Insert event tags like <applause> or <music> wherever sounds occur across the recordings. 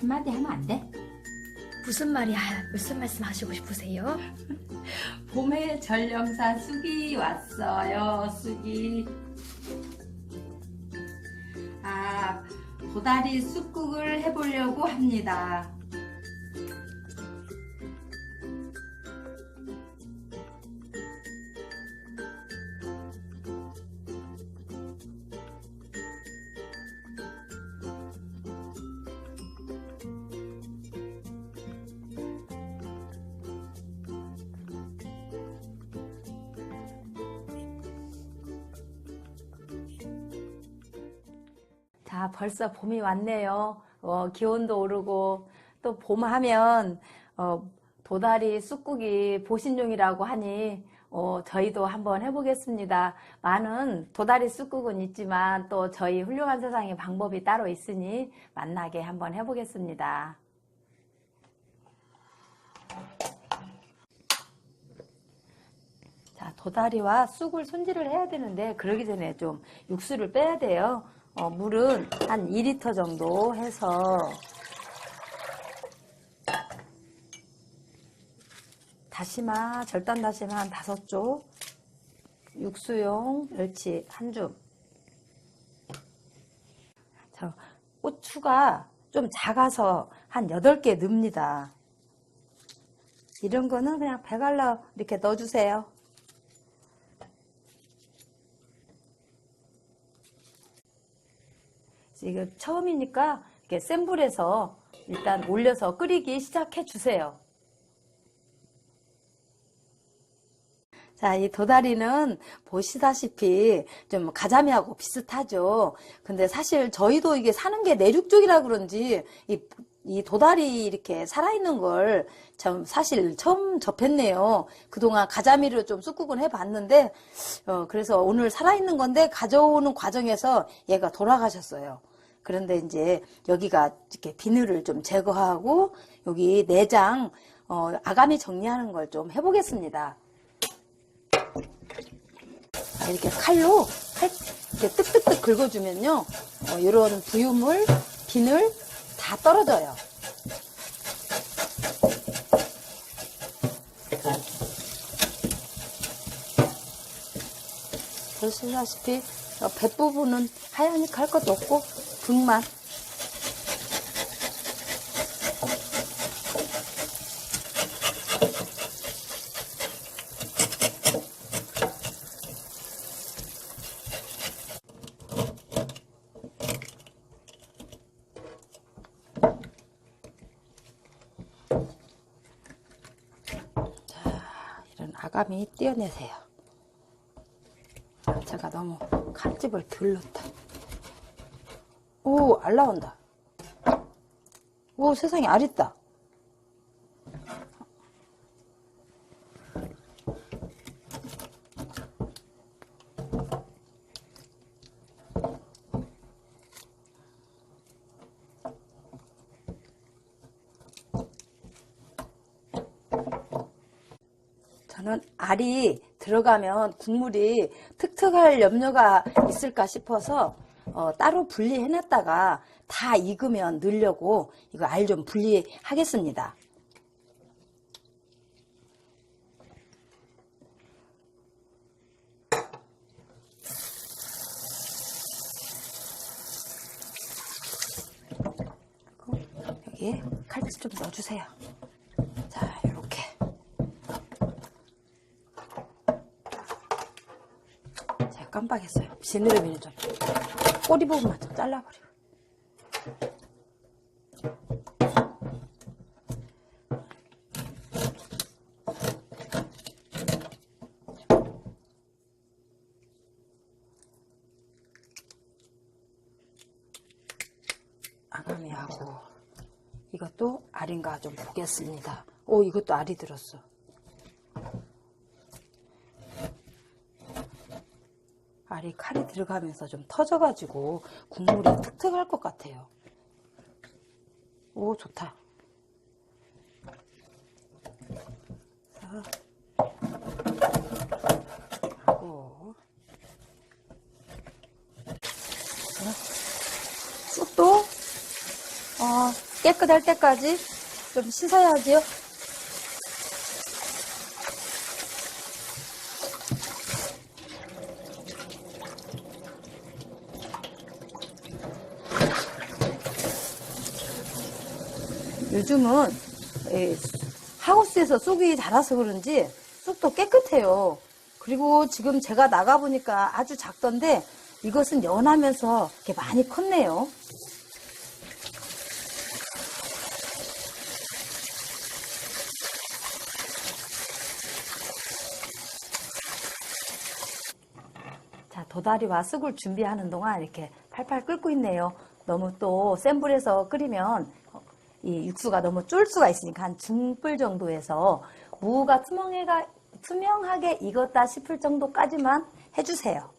한마디 하면 안 돼? 무슨 말이야? 무슨 말씀 하시고 싶으세요? <laughs> 봄에 전령사 쑥이 왔어요, 쑥이. 아, 도다리 쑥국을 해보려고 합니다. 자, 벌써 봄이 왔네요. 어, 기온도 오르고 또 봄하면 어, 도다리 쑥국이 보신용이라고 하니 어, 저희도 한번 해보겠습니다. 많은 도다리 쑥국은 있지만 또 저희 훌륭한 세상의 방법이 따로 있으니 만나게 한번 해보겠습니다. 자, 도다리와 쑥을 손질을 해야 되는데 그러기 전에 좀 육수를 빼야 돼요. 어, 물은 한 2리터 정도 해서 다시마, 절단 다시마 한 다섯 쪽, 육수용 멸치 한 줌. 자, 고추가 좀 작아서 한 8개 넣습니다. 이런 거는 그냥 배갈라 이렇게 넣어주세요. 지금 처음이니까 이렇게 센 불에서 일단 올려서 끓이기 시작해 주세요. 자, 이 도다리는 보시다시피 좀 가자미하고 비슷하죠. 근데 사실 저희도 이게 사는 게 내륙 쪽이라 그런지 이, 이 도다리 이렇게 살아있는 걸 참 사실 처음 접했네요. 그동안 가자미로 좀 쑥국은 해봤는데, 어, 그래서 오늘 살아있는 건데 가져오는 과정에서 얘가 돌아가셨어요. 그런데 이제 여기가 이렇게 비늘을 좀 제거하고 여기 내장, 어, 아가미 정리하는 걸 좀 해보겠습니다. 아, 이렇게 칼로 칼 이렇게 뜩뜩뜩 긁어주면요, 어, 이런 부유물, 비늘 다 떨어져요. 보시다시피 어, 뱃부분은 하얀니까 할 것도 없고 이런 아가미 떼어내세요. 아, 제가 너무 칼집을 덜 넣었다. 오, 알 나온다. 오, 세상에 알 있다. 저는 알이 들어가면 국물이 특특할 염려가 있을까 싶어서 어, 따로 분리해놨다가 다 익으면 넣으려고 이거 알 좀 분리하겠습니다. 여기에 칼집 좀 넣어주세요. 자, 이렇게. 제가 깜빡했어요. 비늘비늘 좀. 꼬리 부분만 좀 잘라버려. 아가미하고 이것도 알인가 좀 보겠습니다. 오 이것도 알이 들었어. 알이 칼이 들어가면서 좀 터져가지고 국물이 특특할 것 같아요. 오, 좋다. 자, 하고. 자, 쑥도, 어, 깨 깨끗할 때까지 좀 씻어야지요. 요즘은 이 하우스에서 쑥이 자라서 그런지 쑥도 깨끗해요. 그리고 지금 제가 나가보니까 아주 작던데 이것은 연하면서 이렇게 많이 컸네요. 자, 도다리와 쑥을 준비하는 동안 이렇게 팔팔 끓고 있네요. 너무 또 센 불에서 끓이면 이 육수가 너무 쫄 수가 있으니까 한 중불 정도에서 무가 투명해가, 투명하게 익었다 싶을 정도까지만 해주세요.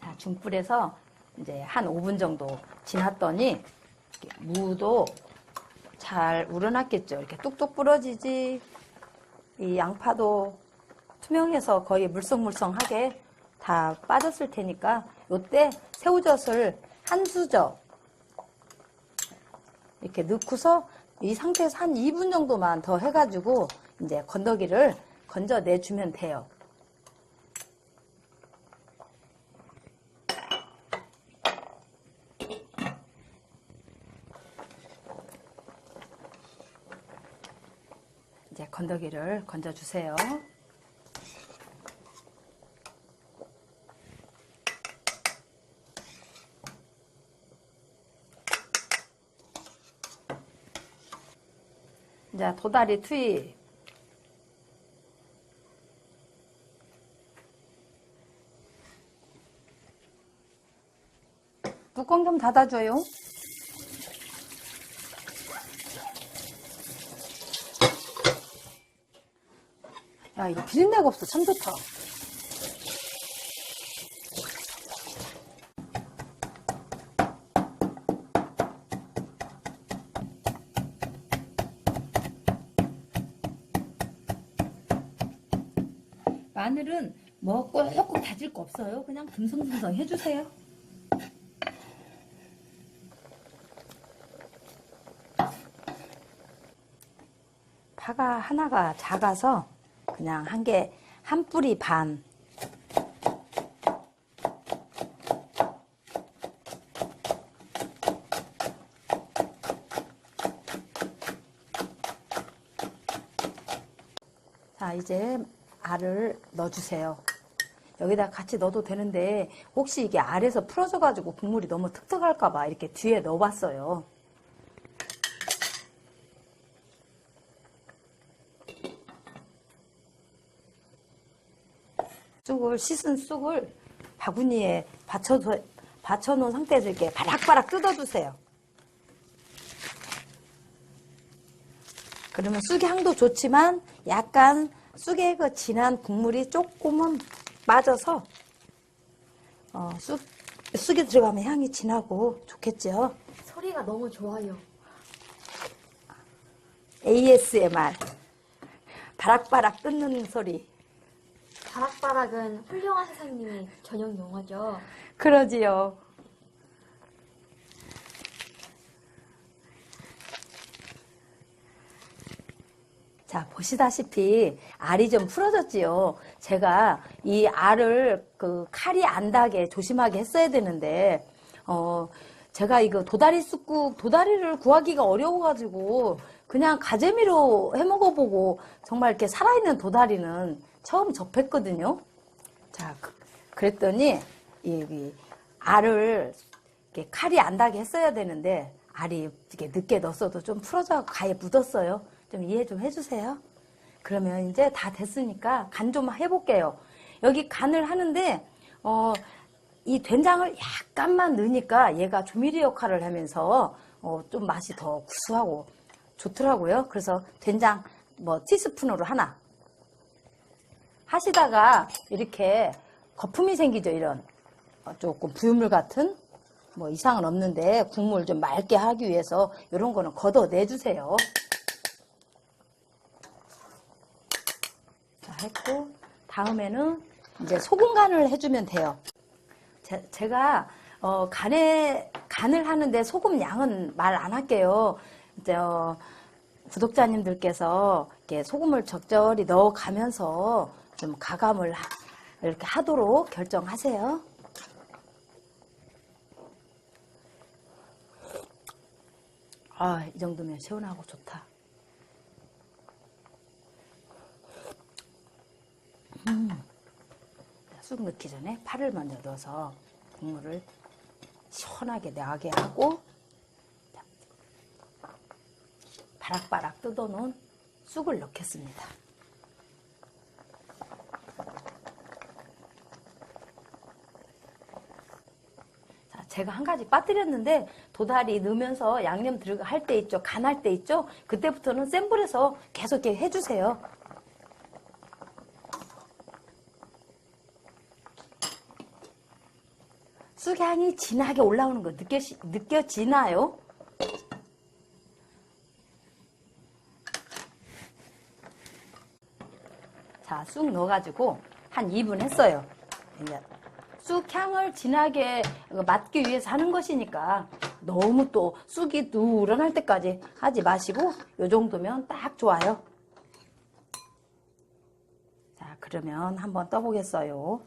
자, 중불에서 이제 한 5분 정도 지났더니 무도 잘 우러났겠죠. 이렇게 뚝뚝 부러지지. 이 양파도 투명해서 거의 물썽물썽하게 다 빠졌을 테니까 요때 새우젓을 한 수저 이렇게 넣고서 이 상태에서 한 2분 정도만 더 해가지고 이제 건더기를 건져내주면 돼요. 이제 건더기를 건져주세요. 이제 도다리 투입. 뚜껑 좀 닫아줘요. 야, 이거 비린내가 없어. 참 좋다. 마늘은 뭐 꼭꼭 다질 거 없어요. 그냥 듬성듬성 해주세요. 파가 하나가 작아서 그냥 한 개, 한 뿌리 반. 자, 이제 알을 넣어주세요. 여기다 같이 넣어도 되는데 혹시 이게 알에서 풀어져가지고 국물이 너무 특특할까봐 이렇게 뒤에 넣어봤어요. 쑥을 씻은 쑥을 바구니에 받쳐서 받쳐놓은 상태에서 이렇게 바락바락 뜯어주세요. 그러면 쑥의 향도 좋지만 약간 쑥의 그 진한 국물이 조금은 빠져서 어, 쑥 쑥이 들어가면 향이 진하고 좋겠죠. 소리가 너무 좋아요. ASMR 바락바락 뜯는 소리. 바락바락은 훌륭한 선생님이 전용 용어죠. 그러지요. 자, 보시다시피 알이 좀 풀어졌지요. 제가 이 알을 그 칼이 안 닿게 조심하게 했어야 되는데, 어, 제가 이거 도다리 쑥국, 도다리를 구하기가 어려워가지고, 그냥 가재미로 해 먹어보고, 정말 이렇게 살아있는 도다리는 처음 접했거든요. 자, 그- 그랬더니, 이, 이 알을 이렇게 칼이 안 닿게 했어야 되는데, 알이 이렇게 늦게 넣었어도 좀 풀어져 가에 묻었어요. 좀 이해 좀 해주세요. 그러면 이제 다 됐으니까 간 좀 해볼게요. 여기 간을 하는데, 어, 이 된장을 약간만 넣으니까 얘가 조미료 역할을 하면서 어, 좀 맛이 더 구수하고 좋더라고요. 그래서 된장 뭐 티스푼으로 하나 하시다가 이렇게 거품이 생기죠. 이런 어, 조금 부유물 같은 뭐 이상은 없는데 국물 좀 맑게 하기 위해서 이런 거는 걷어내주세요. 했고 다음에는 이제 소금 간을 해주면 돼요. 제, 가 어, 간에 간을 하는데 소금 양은 말 안 할게요. 저 구독자님들께서 이렇게 소금을 적절히 넣어가면서 좀 가감을 하- 이렇게 하도록 결정하세요. 아, 이 정도면 시원하고 좋다. 음. 쑥 넣기 전에 파를 먼저 넣어서 국물을 시원하게 나게 하고 자, 바락바락 뜯어놓은 쑥을 넣겠습니다. 자, 제가 한 가지 빠뜨렸는데 도다리 넣으면서 양념 들어가 할때 있죠. 간할 때 있죠. 그때부터는 센 불에서 계속 이렇게 해주세요. 쑥 향이 진하게 올라오는 거 느껴, 느껴지나요? 자, 쑥 넣어가지고 한 2분 했어요. 이제 쑥 향을 진하게 맡기 위해서 하는 것이니까 너무 또 쑥이 누런할 때까지 하지 마시고 요 정도면 딱 좋아요. 자, 그러면 한번 떠보겠어요.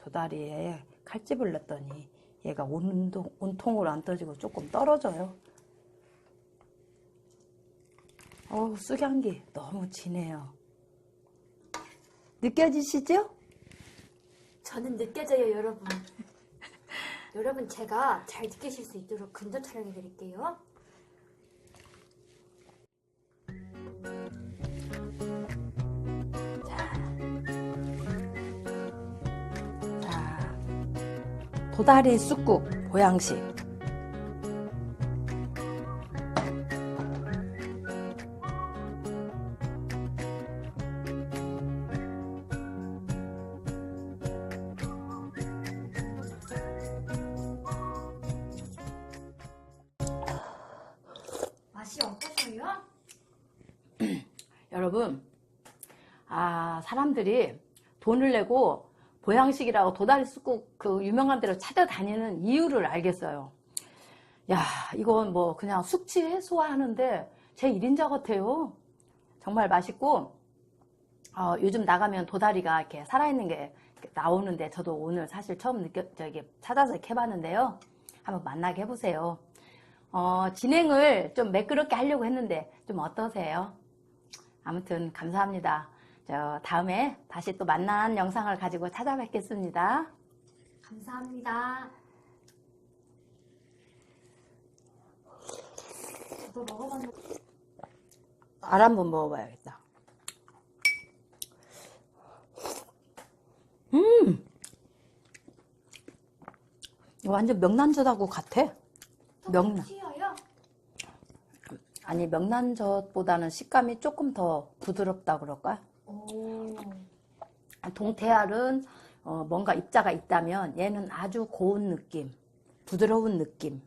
도다리에 칼집을 넣었더니 얘가 온통, 온통으로 안 떠지고 조금 떨어져요. 어우, 쑥향기 너무 진해요. 느껴지시죠? 저는 느껴져요, 여러분. 여러분, 제가 잘 느끼실 수 있도록 근접 촬영해 드릴게요. 도다리 쑥국 보양식. 맛이 어떠셔요? <clears throat> 여러분, 아, 사람들이 돈을 내고 보양식이라고 도다리 쑥국 그 유명한 데로 찾아다니는 이유를 알겠어요. 야, 이건 뭐 그냥 숙취 해소하는데 제 1인자 같아요. 정말 맛있고, 어, 요즘 나가면 도다리가 이렇게 살아있는 게 나오는데 저도 오늘 사실 처음 느껴, 저기 찾아서 이렇게 해봤는데요. 한번 만나게 해보세요. 어, 진행을 좀 매끄럽게 하려고 했는데 좀 어떠세요? 아무튼 감사합니다. 저 다음에 다시 또 만난 영상을 가지고 찾아뵙겠습니다. 감사합니다. 저도 먹어봤는데 알 한번 먹어봐야겠다. 음! 완전 명란젓하고 같아. 명란. 튀어요? 아니, 명란젓보다는 식감이 조금 더 부드럽다 그럴까? 오. 동태알은 어, 뭔가 입자가 있다면 얘는 아주 고운 느낌, 부드러운 느낌.